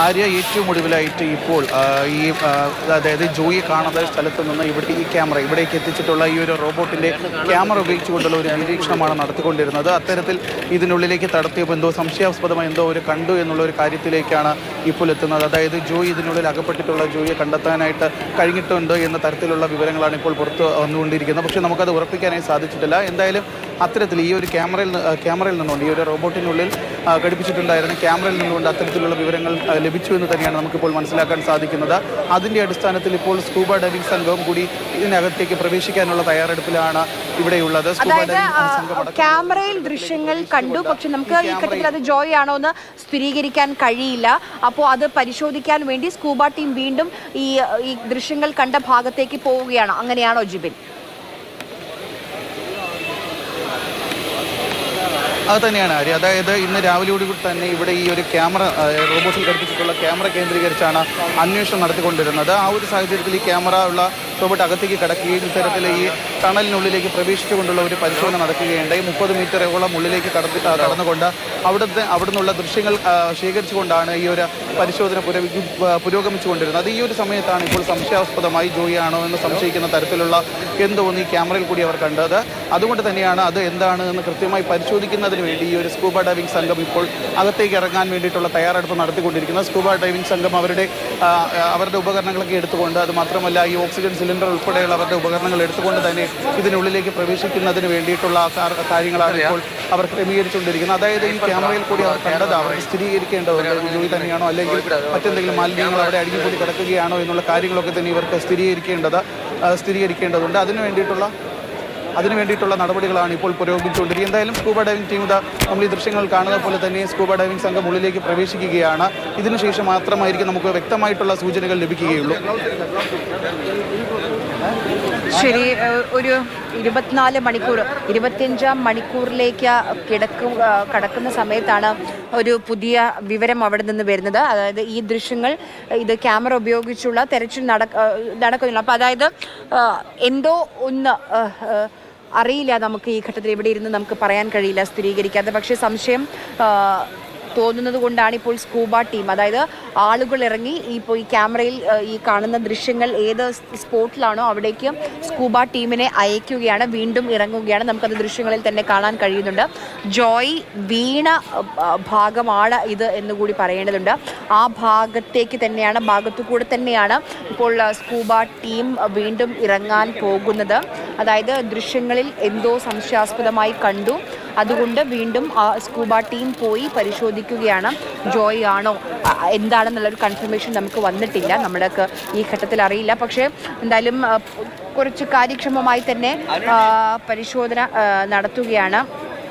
ആര്യ ഏറ്റവും ഒടുവിലായിട്ട് ഇപ്പോൾ ഈ അതായത് ജോയി കാണാത്ത സ്ഥലത്ത് നിന്ന് ഇവിടെ ഈ ക്യാമറ ഇവിടേക്ക് എത്തിച്ചിട്ടുള്ള ഈ ഒരു റോബോട്ടിന്റെ ക്യാമറ ഉപയോഗിച്ചുകൊണ്ടുള്ള ഒരു നിരീക്ഷണമാണ് നടത്തിക്കൊണ്ടിരുന്നത്. അത്തരത്തിൽ ഇതിനുള്ളിലേക്ക് തടത്തിയപ്പോൾ എന്തോ സംശയാസ്പദമായി എന്തോ ഒരു കണ്ടു എന്നുള്ള ഒരു കാര്യത്തിലേക്കാണ് ഇപ്പോൾ എത്തുന്നത്. അതായത് ജോയി ഇതിനുള്ളിൽ അകപ്പെട്ടിട്ടുള്ള ജോയിയെ കണ്ടെത്താനായിട്ട് കഴിഞ്ഞിട്ടുണ്ട് എന്ന തരത്തിലുള്ള വിവരങ്ങളാണ് ഇപ്പോൾ പുറത്ത് വന്നുകൊണ്ടിരിക്കുന്നത്. പക്ഷേ നമുക്കത് ഉറപ്പിക്കാനായി സാധിച്ചിട്ടില്ല. എന്തായാലും അത്തരത്തിൽ ഈ ഒരു ക്യാമറയിൽ ക്യാമറയിൽ നിന്നുകൊണ്ട് ഈ ഒരു റോബോട്ടിനുള്ളിൽ ഘടിപ്പിച്ചിട്ടുണ്ടായിരുന്ന ക്യാമറയിൽ നിന്നുകൊണ്ട് അത്തരത്തിലുള്ള വിവരങ്ങൾ ലഭിച്ചു എന്ന് തന്നെയാണ് നമുക്കിപ്പോൾ മനസ്സിലാക്കാൻ സാധിക്കുന്നത്. അതിന്റെ അടിസ്ഥാനത്തിൽ ഇപ്പോൾ സ്കൂബ ഡൈവിംഗ് സംഘവും കൂടി ഇതിനകത്തേക്ക് പ്രവേശിക്കാനുള്ള തയ്യാറെടുപ്പിലാണ് ഇവിടെയുള്ളത്. ക്യാമറയിൽ ദൃശ്യങ്ങൾ കണ്ടു. പക്ഷെ നമുക്ക് ഈ ഘട്ടത്തിൽ അത് ജോയ് ആണോ എന്ന് സ്ഥിരീകരിക്കാൻ കഴിയില്ല. അപ്പോൾ അത് പരിശോധിക്കാൻ വേണ്ടി സ്കൂബ ടീം വീണ്ടും ഈ ഈ ദൃശ്യങ്ങൾ കണ്ട ഭാഗത്തേക്ക് പോവുകയാണ്. അങ്ങനെയാണോ ജിബിൻ? അത് തന്നെയാണ് ആര്യ അതായത് ഇന്ന് രാവിലെയോട് കൂടി തന്നെ ഇവിടെ ഈ ഒരു ക്യാമറ റോബോട്ടിൽ ഘടിപ്പിച്ചിട്ടുള്ള ക്യാമറ കേന്ദ്രീകരിച്ചാണ് അന്വേഷണം നടത്തിക്കൊണ്ടിരുന്നത്. ആ ഒരു സാഹചര്യത്തിൽ ഈ ക്യാമറ ഉള്ള റോബോട്ട് അകത്തേക്ക് കടക്കുകയും ഇത്തരത്തിൽ ഈ ടണലിനുള്ളിലേക്ക് പ്രവേശിച്ചുകൊണ്ടുള്ള ഒരു പരിശോധന നടക്കുകയുണ്ടായി. മുപ്പത് മീറ്ററോളം ഉള്ളിലേക്ക് കടത്തി കടന്നുകൊണ്ട് അവിടുത്തെ അവിടുന്നുള്ള ദൃശ്യങ്ങൾ ശേഖരിച്ചുകൊണ്ടാണ് ഈ ഒരു പരിശോധന പുരോഗമിച്ചുകൊണ്ടിരുന്നത്. ഈ ഒരു സമയത്താണ് ഇപ്പോൾ സംശയാസ്പദമായി ജോയിയാണോ എന്ന് സംശയിക്കുന്ന തരത്തിലുള്ള എന്തോ ഒന്ന് ഈ ക്യാമറയിൽ കൂടി അവർ കണ്ടത്. അതുകൊണ്ട് തന്നെയാണ് അത് എന്താണ് എന്ന് കൃത്യമായി പരിശോധിക്കുന്നതിന് വേണ്ടി ഈ ഒരു സ്കൂബ ഡൈവിംഗ് സംഘം ഇപ്പോൾ അകത്തേക്ക് ഇറങ്ങാൻ വേണ്ടിയിട്ടുള്ള തയ്യാറെടുപ്പ് നടത്തിക്കൊണ്ടിരിക്കുന്നത്. സ്കൂബ ഡൈവിംഗ് സംഘം അവരുടെ അവരുടെ ഉപകരണങ്ങളൊക്കെ എടുത്തുകൊണ്ട് അത് മാത്രമല്ല ഈ ഓക്സിജൻ സിലിണ്ടർ ഉൾപ്പെടെയുള്ള അവരുടെ ഉപകരണങ്ങൾ എടുത്തുകൊണ്ട് തന്നെ ഇതിനുള്ളിലേക്ക് പ്രവേശിക്കുന്നതിന് വേണ്ടിയിട്ടുള്ള കാര്യങ്ങളാണ് ഇപ്പോൾ അവർ ക്രമീകരിച്ചുകൊണ്ടിരിക്കുന്നത്. അതായത് ഈ ക്യാമറയിൽ കൂടി അവർ കണ്ടത് അവർ സ്ഥിരീകരിക്കേണ്ടതുണ്ട് ജോലി തന്നെയാണോ അല്ലെങ്കിൽ മറ്റെന്തെങ്കിലും മാലിന്യങ്ങൾ അവിടെ അടിഞ്ഞുകൂടി കിടക്കുകയാണോ എന്നുള്ള കാര്യങ്ങളൊക്കെ തന്നെ ഇവർക്ക് സ്ഥിരീകരിക്കേണ്ടത് സ്ഥിരീകരിക്കേണ്ടതുണ്ട്. അതിനു വേണ്ടിയിട്ടുള്ള അതിനു വേണ്ടിയിട്ടുള്ള നടപടികളാണ് ഇപ്പോൾ പുരോഗമിച്ചുകൊണ്ടിരിക്കുന്നത്. എന്തായാലും സ്കൂബ ഡൈവിംഗ് ടീം ഇതാ നമ്മൾ ഈ ദൃശ്യങ്ങൾ കാണുന്ന പോലെ തന്നെ സ്കൂബ ഡൈവിംഗ് സംഘം ഉള്ളിലേക്ക് പ്രവേശിക്കുകയാണ്. ഇതിനുശേഷം മാത്രമായിരിക്കും നമുക്ക് വ്യക്തമായിട്ടുള്ള സൂചനകൾ ലഭിക്കുകയുള്ളൂ. ശരി ഒരു ഇരുപത്തിനാല് മണിക്കൂർ ഇരുപത്തിയഞ്ചാം മണിക്കൂറിലേക്ക് കിടക്കും കടക്കുന്ന സമയത്താണ് ഒരു പുതിയ വിവരം അവിടെ നിന്ന് വരുന്നത്. അതായത് ഈ ദൃശ്യങ്ങൾ ഇത് ക്യാമറ ഉപയോഗിച്ചുള്ള തെരച്ചിൽ നടക്ക നടക്കുന്നില്ല അപ്പോൾ അതായത് എന്തോ ഒന്ന് അറിയില്ല നമുക്ക് ഈ ഘട്ടത്തിൽ ഇവിടെ ഇരുന്ന് നമുക്ക് പറയാൻ കഴിയില്ല സ്ഥിരീകരിക്കാതെ. പക്ഷേ സംശയം തോന്നുന്നത് കൊണ്ടാണ് ഇപ്പോൾ സ്കൂബ ടീം. അതായത് ആളുകൾ ഇറങ്ങി ഇപ്പോൾ ഈ ക്യാമറയിൽ ഈ കാണുന്ന ദൃശ്യങ്ങൾ ഏത് സ്പോട്ടിലാണോ അവിടേക്ക് സ്കൂബ ടീമിനെ അയക്കുകയാണ്. വീണ്ടും ഇറങ്ങുകയാണ്. നമുക്കത് ദൃശ്യങ്ങളിൽ തന്നെ കാണാൻ കഴിയുന്നുണ്ട്. ജോയ് വീണ ഭാഗമാണ് ഇത് എന്നുകൂടി പറയേണ്ടതുണ്ട്. ആ ഭാഗത്തേക്ക് തന്നെയാണ് ഭാഗത്തു കൂടെ തന്നെയാണ് ഇപ്പോൾ സ്കൂബ ടീം വീണ്ടും ഇറങ്ങാൻ പോകുന്നത്. അതായത് ദൃശ്യങ്ങളിൽ എന്തോ സംശയാസ്പദമായി കണ്ടു. അതുകൊണ്ട് വീണ്ടും ആ സ്കൂബ ടീം പോയി പരിശോധിക്കുകയാണ്. ജോയ് ആണോ? എന്താണെന്നുള്ളൊരു കൺഫർമേഷൻ നമുക്ക് വന്നിട്ടില്ല. നമ്മുടെ ഈ ഘട്ടത്തിൽ അറിയില്ല. പക്ഷേ എന്തായാലും കുറച്ച് കാര്യക്ഷമമായി തന്നെ പരിശോധന നടത്തുകയാണ്.